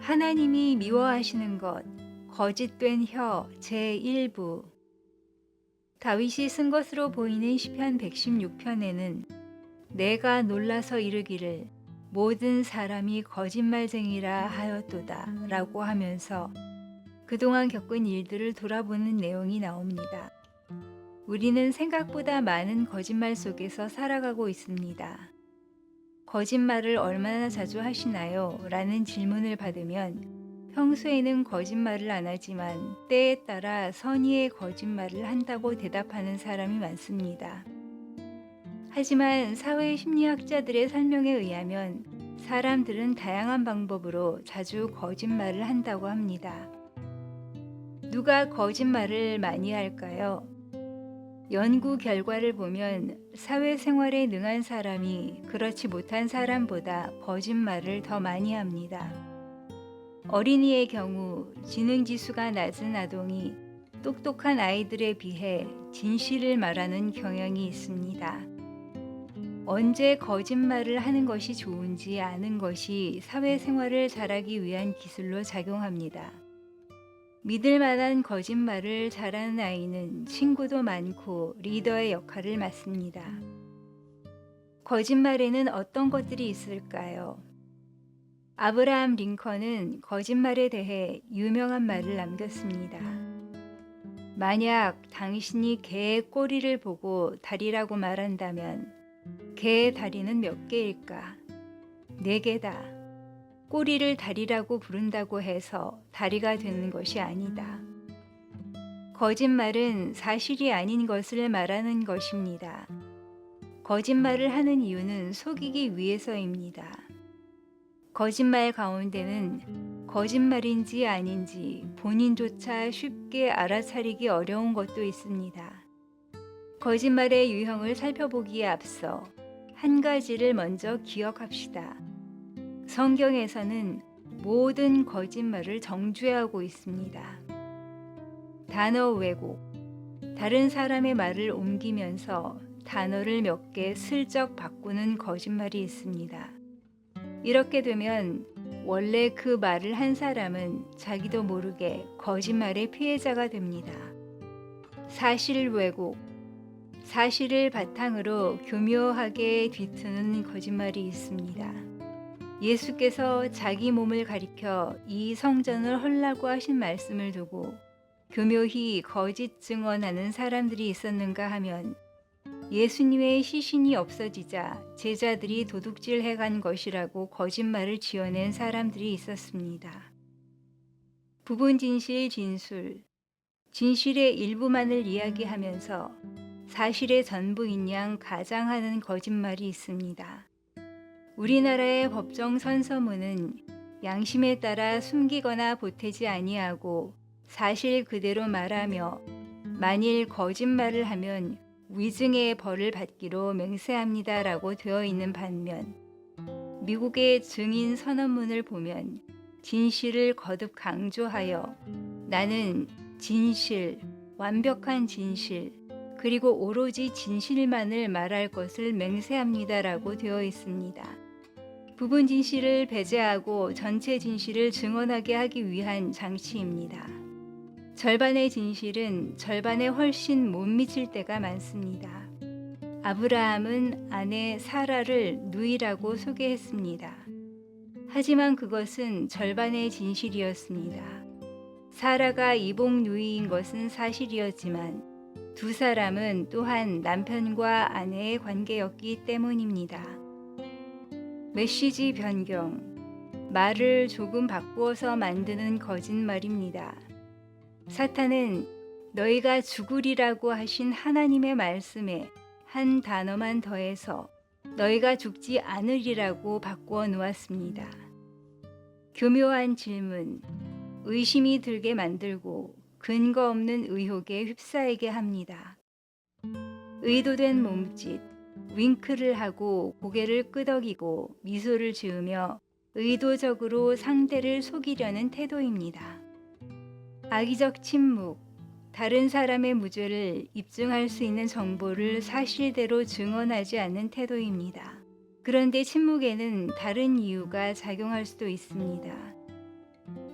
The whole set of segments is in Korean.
하나님이 미워하시는 것 거짓된 혀 제1부 다윗이 쓴 것으로 보이는 시편 116편에는 내가 놀라서 이르기를 모든 사람이 거짓말쟁이라 하였도다 라고 하면서 그동안 겪은 일들을 돌아보는 내용이 나옵니다. 우리는 생각보다 많은 거짓말 속에서 살아가고 있습니다. 거짓말을 얼마나 자주 하시나요? 라는 질문을 받으면 평소에는 거짓말을 안 하지만 때에 따라 선의의 거짓말을 한다고 대답하는 사람이 많습니다. 하지만 사회 심리학자들의 설명에 의하면 사람들은 다양한 방법으로 자주 거짓말을 한다고 합니다. 누가 거짓말을 많이 할까요? 연구 결과를 보면 사회생활에 능한 사람이 그렇지 못한 사람보다 거짓말을 더 많이 합니다. 어린이의 경우 지능지수가 낮은 아동이 똑똑한 아이들에 비해 진실을 말하는 경향이 있습니다. 언제 거짓말을 하는 것이 좋은지 아는 것이 사회생활을 잘하기 위한 기술로 작용합니다. 믿을 만한 거짓말을 잘하는 아이는 친구도 많고 리더의 역할을 맡습니다. 거짓말에는 어떤 것들이 있을까요? 아브라함 링컨은 거짓말에 대해 유명한 말을 남겼습니다. 만약 당신이 개의 꼬리를 보고 다리라고 말한다면 개의 다리는 몇 개일까? 네 개다. 꼬리를 다리라고 부른다고 해서 다리가 되는 것이 아니다. 거짓말은 사실이 아닌 것을 말하는 것입니다. 거짓말을 하는 이유는 속이기 위해서입니다. 거짓말 가운데는 거짓말인지 아닌지 본인조차 쉽게 알아차리기 어려운 것도 있습니다. 거짓말의 유형을 살펴보기에 앞서 한 가지를 먼저 기억합시다. 성경에서는 모든 거짓말을 정죄하고 있습니다. 단어 왜곡, 다른 사람의 말을 옮기면서 단어를 몇 개 슬쩍 바꾸는 거짓말이 있습니다. 이렇게 되면 원래 그 말을 한 사람은 자기도 모르게 거짓말의 피해자가 됩니다. 사실 왜곡, 사실을 바탕으로 교묘하게 뒤트는 거짓말이 있습니다. 예수께서 자기 몸을 가리켜 이 성전을 헐라고 하신 말씀을 두고 교묘히 거짓 증언하는 사람들이 있었는가 하면 예수님의 시신이 없어지자 제자들이 도둑질 해 간 것이라고 거짓말을 지어낸 사람들이 있었습니다. 부분 진실 진술, 진실의 일부만을 이야기하면서 사실의 전부인 양 가장하는 거짓말이 있습니다. 우리나라의 법정 선서문은 양심에 따라 숨기거나 보태지 아니하고 사실 그대로 말하며 만일 거짓말을 하면 위증의 벌을 받기로 맹세합니다라고 되어 있는 반면 미국의 증인 선언문을 보면 진실을 거듭 강조하여 나는 진실, 완벽한 진실, 그리고 오로지 진실만을 말할 것을 맹세합니다라고 되어 있습니다. 부분 진실을 배제하고 전체 진실을 증언하게 하기 위한 장치입니다. 절반의 진실은 절반에 훨씬 못 미칠 때가 많습니다. 아브라함은 아내 사라를 누이라고 소개했습니다. 하지만 그것은 절반의 진실이었습니다. 사라가 이복 누이인 것은 사실이었지만 두 사람은 또한 남편과 아내의 관계였기 때문입니다. 메시지 변경. 말을 조금 바꾸어서 만드는 거짓말입니다. 사탄은 너희가 죽으리라고 하신 하나님의 말씀에 한 단어만 더해서 너희가 죽지 않으리라고 바꾸어 놓았습니다. 교묘한 질문, 의심이 들게 만들고 근거 없는 의혹에 휩싸이게 합니다. 의도된 몸짓, 윙크를 하고 고개를 끄덕이고 미소를 지으며 의도적으로 상대를 속이려는 태도입니다. 악의적 침묵, 다른 사람의 무죄를 입증할 수 있는 정보를 사실대로 증언하지 않는 태도입니다. 그런데 침묵에는 다른 이유가 작용할 수도 있습니다.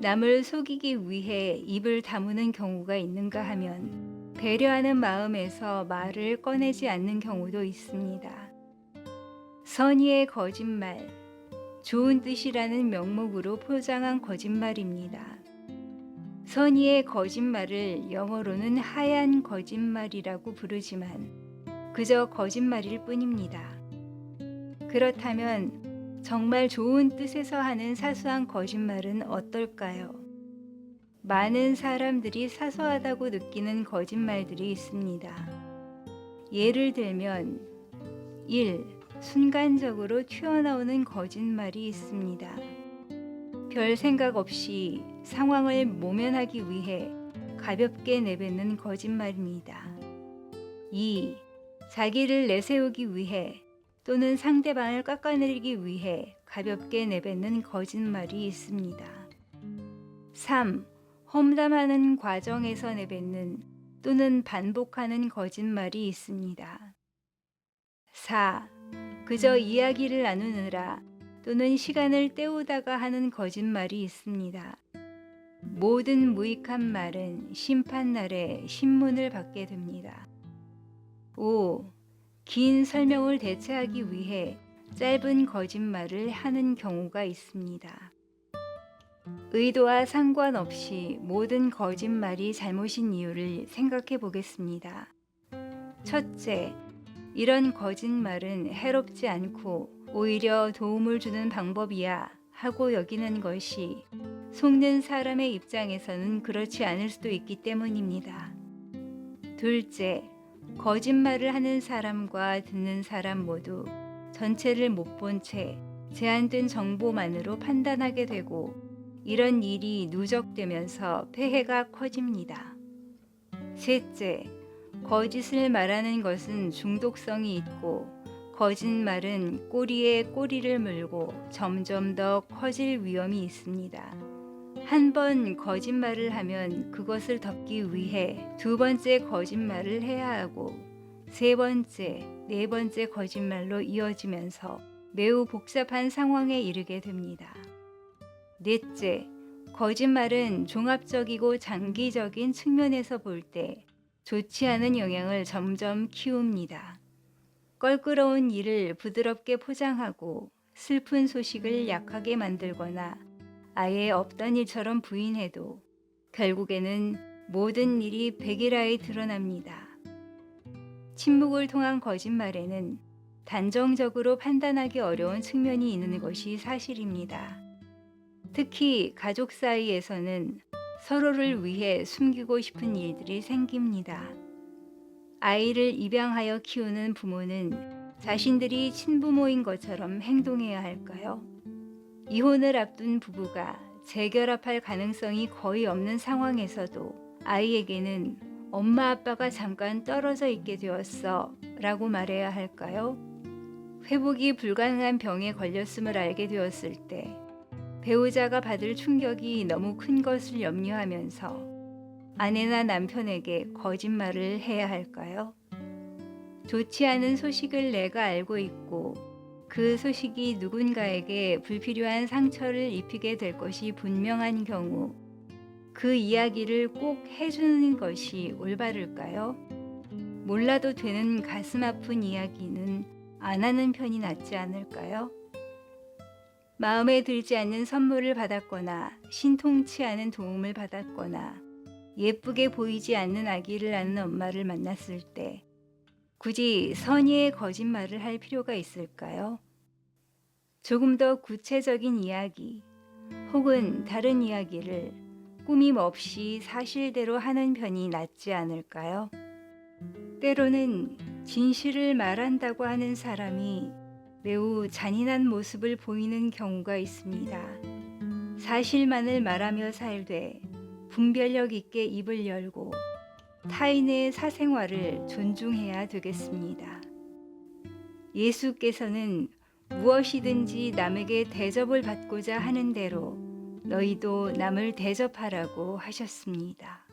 남을 속이기 위해 입을 다무는 경우가 있는가 하면 배려하는 마음에서 말을 꺼내지 않는 경우도 있습니다. 선의의 거짓말, 좋은 뜻이라는 명목으로 포장한 거짓말입니다. 선의의 거짓말을 영어로는 하얀 거짓말이라고 부르지만 그저 거짓말일 뿐입니다. 그렇다면 정말 좋은 뜻에서 하는 사소한 거짓말은 어떨까요? 많은 사람들이 사소하다고 느끼는 거짓말들이 있습니다. 예를 들면 1. 순간적으로 튀어나오는 거짓말이 있습니다. 별 생각 없이 상황을 모면하기 위해 가볍게 내뱉는 거짓말입니다. 2. 자기를 내세우기 위해 또는 상대방을 깎아내리기 위해 가볍게 내뱉는 거짓말이 있습니다. 3. 험담하는 과정에서 내뱉는 또는 반복하는 거짓말이 있습니다. 4. 그저 이야기를 나누느라 또는 시간을 때우다가 하는 거짓말이 있습니다. 모든 무익한 말은 심판날에 신문을 받게 됩니다. 5. 긴 설명을 대체하기 위해 짧은 거짓말을 하는 경우가 있습니다. 의도와 상관없이 모든 거짓말이 잘못인 이유를 생각해 보겠습니다. 첫째, 이런 거짓말은 해롭지 않고 오히려 도움을 주는 방법이야 하고 여기는 것이 속는 사람의 입장에서는 그렇지 않을 수도 있기 때문입니다. 둘째, 거짓말을 하는 사람과 듣는 사람 모두 전체를 못 본 채 제한된 정보만으로 판단하게 되고 이런 일이 누적되면서 폐해가 커집니다. 셋째, 거짓을 말하는 것은 중독성이 있고 거짓말은 꼬리에 꼬리를 물고 점점 더 커질 위험이 있습니다. 한 번 거짓말을 하면 그것을 덮기 위해 두 번째 거짓말을 해야 하고 세 번째, 네 번째 거짓말로 이어지면서 매우 복잡한 상황에 이르게 됩니다. 넷째, 거짓말은 종합적이고 장기적인 측면에서 볼 때 좋지 않은 영향을 점점 키웁니다. 껄끄러운 일을 부드럽게 포장하고 슬픈 소식을 약하게 만들거나 아예 없던 일처럼 부인해도 결국에는 모든 일이 백일하에 드러납니다. 침묵을 통한 거짓말에는 단정적으로 판단하기 어려운 측면이 있는 것이 사실입니다. 특히 가족 사이에서는 서로를 위해 숨기고 싶은 일들이 생깁니다. 아이를 입양하여 키우는 부모는 자신들이 친부모인 것처럼 행동해야 할까요? 이혼을 앞둔 부부가 재결합할 가능성이 거의 없는 상황에서도 아이에게는 엄마 아빠가 잠깐 떨어져 있게 되었어 라고 말해야 할까요? 회복이 불가능한 병에 걸렸음을 알게 되었을 때 배우자가 받을 충격이 너무 큰 것을 염려하면서 아내나 남편에게 거짓말을 해야 할까요? 좋지 않은 소식을 내가 알고 있고 그 소식이 누군가에게 불필요한 상처를 입히게 될 것이 분명한 경우 그 이야기를 꼭 해주는 것이 올바를까요? 몰라도 되는 가슴 아픈 이야기는 안 하는 편이 낫지 않을까요? 마음에 들지 않는 선물을 받았거나 신통치 않은 도움을 받았거나 예쁘게 보이지 않는 아기를 낳는 엄마를 만났을 때 굳이 선의의 거짓말을 할 필요가 있을까요? 조금 더 구체적인 이야기 혹은 다른 이야기를 꾸밈 없이 사실대로 하는 편이 낫지 않을까요? 때로는 진실을 말한다고 하는 사람이 매우 잔인한 모습을 보이는 경우가 있습니다. 사실만을 말하며 살되 분별력 있게 입을 열고 타인의 사생활을 존중해야 되겠습니다. 예수께서는 무엇이든지 남에게 대접을 받고자 하는 대로 너희도 남을 대접하라고 하셨습니다.